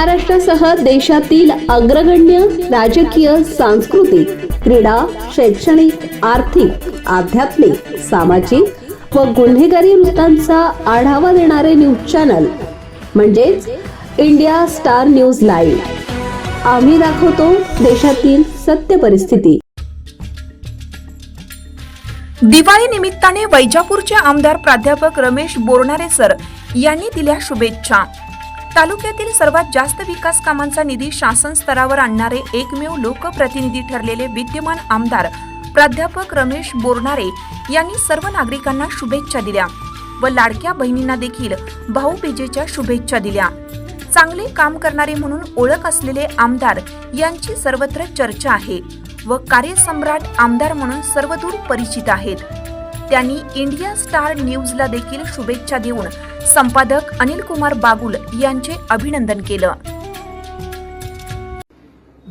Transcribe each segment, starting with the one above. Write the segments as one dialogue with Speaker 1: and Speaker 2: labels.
Speaker 1: महाराष्ट्रासह देशातील अग्रगण्य राजकीय सांस्कृतिक क्रीडा शैक्षणिक आर्थिक आध्यात्मिक सामाजिक व गुन्हेगारी वृत्तांचा आढावा देणारे न्यूज चॅनल म्हणजेच इंडिया स्टार न्यूज लाईव्ह. आम्ही दाखवतो देशातील सत्य परिस्थिती.
Speaker 2: दिवाळी निमित्ताने वैजापूरचे आमदार प्राध्यापक रमेश बोरणारे सर यांनी दिल्या शुभेच्छा. तालुक्यातील सर्वात जास्त विकास कामांचा निधी शासन स्तरावर आणणारे एकमेव लोकप्रतिनिधी ठरलेले विद्यमान आमदार प्राध्यापक रमेश बोरणारे यांनी सर्व नागरिकांना शुभेच्छा दिल्या व लाडक्या बहिणींना देखील भाऊबीजेच्या शुभेच्छा दिल्या. चांगले काम करणारे म्हणून ओळख असलेले आमदार यांची सर्वत्र चर्चा आहे व कार्यसम्राट आमदार म्हणून सर्वदूर परिचित आहेत. त्यांनी इंडिया स्टार न्यूजला देखील शुभेच्छा देऊन संपादक अनिल कुमार बागुल यांचे अभिनंदन केलं.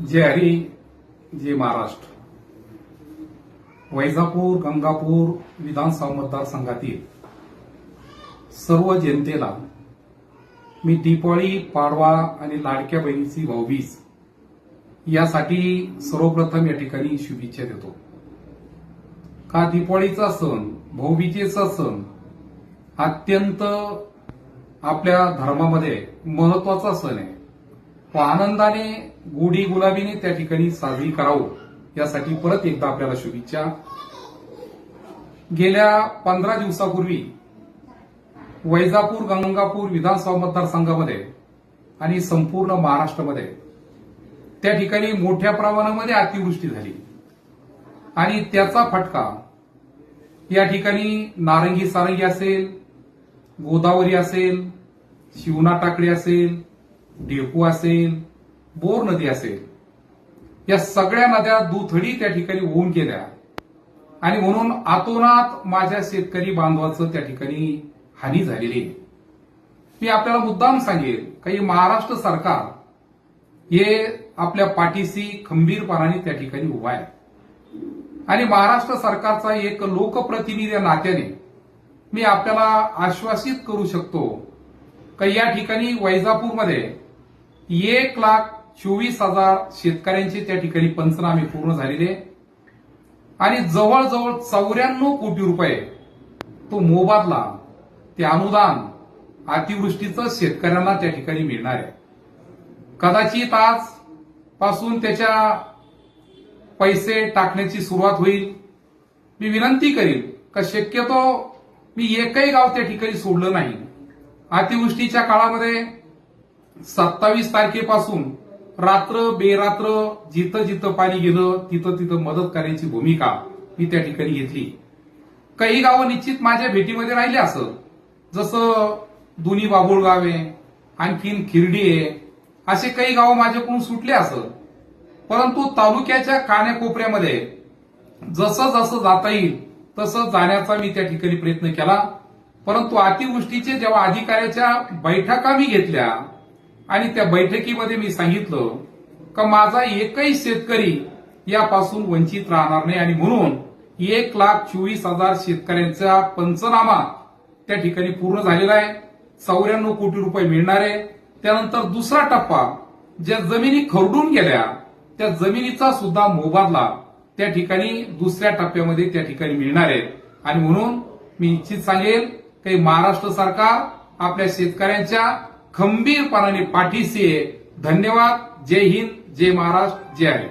Speaker 3: जय हरी जय महाराष्ट्र. वैजापूर गंगापूर विधानसभा मतदारसंघातील सर्व जनतेला मी दीपावली पाडवा आणि लाडक्या बहिणीची भाऊबीज यासाठी सर्वप्रथम या ठिकाणी शुभेच्छा देतो. का दिपाळीचा सण भाऊबीजेचा सण अत्यंत आपल्या धर्मामध्ये महत्त्वाचा सण आहे. तो आनंदाने गुढी गुलाबीने त्या ठिकाणी साजरी करावं यासाठी परत एकदा आपल्याला शुभेच्छा. गेल्या पंधरा दिवसापूर्वी वैजापूर गंगापूर विधानसभा मतदारसंघामध्ये आणि संपूर्ण महाराष्ट्रामध्ये त्या ठिकाणी मोठ्या प्रमाणामध्ये अतिवृष्टी झाली. आणि त्याचा फटका या ठिकाणी नारंगी सारंगी असेल गोदावरी असेल शिवना टाकळी असेल डेपू असेल बोर नदी असेल. या सगळ्या नद्या दुथडी त्या ठिकाणी होऊन गेल्या. आणि म्हणून आतोनात माझ्या शेतकरी बांधवाचं त्या ठिकाणी हानी झालेली आहे. मी आपल्याला मुद्दाम सांगेल काही महाराष्ट्र सरकार हे आपल्या पाठीशी खंबीरपणाने त्या ठिकाणी उभा आहे. आणि महाराष्ट्र सरकारचा एक लोकप्रतिनिधी नात्याने मी आपल्याला आश्वासित करू शकतो का या ठिकाणी वैजापूरमध्ये एक लाख चोवीस हजार शेतकऱ्यांचे त्या ठिकाणी पंचनामे पूर्ण झालेले आणि जवळजवळ चौऱ्याण्णव कोटी रुपये तो मोबादला ते अनुदान अतिवृष्टीचं शेतकऱ्यांना त्या ठिकाणी मिळणार आहे. कदाचित आज पासून त्याच्या पैसे टाकण्याची सुरुवात होईल. मी विनंती करील का शक्यतो मी एकही गाव त्या ठिकाणी सोडलं नाही. अतिवृष्टीच्या काळामध्ये सत्तावीस तारखेपासून रात्र बेरात्र जिथं जिथं पाणी गेलं तिथं तिथं मदत करण्याची भूमिका मी त्या ठिकाणी घेतली. काही गावं निश्चित माझ्या भेटीमध्ये राहिले असं. जसं दोन्ही बाबुळगाव आहे आणखीन खिरडी आहे असे काही गावं माझ्याकडून सुटले असं. परंतु तालुक्याच्या कान्याकोपऱ्यामध्ये जसं जसं जाता येईल तसं जाण्याचा मी त्या ठिकाणी प्रयत्न केला. परंतु अतिवृष्टीचे जेव्हा अधिकाऱ्याच्या बैठका मी घेतल्या आणि त्या बैठकीमध्ये मी सांगितलं का माझा एकही शेतकरी यापासून वंचित राहणार नाही आणि म्हणून एक लाख चोवीस हजार शेतकऱ्यांचा पंचनामा त्या ठिकाणी पूर्ण झालेला आहे. चौऱ्याण्णव कोटी रुपये मिळणार आहे. त्यानंतर दुसरा टप्पा ज्या जमिनी खरडून गेल्या त्या जमिनीचा सुद्धा मोबादला त्या ठिकाणी दुसऱ्या टप्प्यामध्ये त्या ठिकाणी मिळणार आहे. आणि म्हणून मी इच्छित सांगेल काही महाराष्ट्र सरकार आपल्या शेतकऱ्यांच्या खंबीरपणाने पाठीशी आहे. धन्यवाद. जय हिंद. जय महाराष्ट्र. जय हरी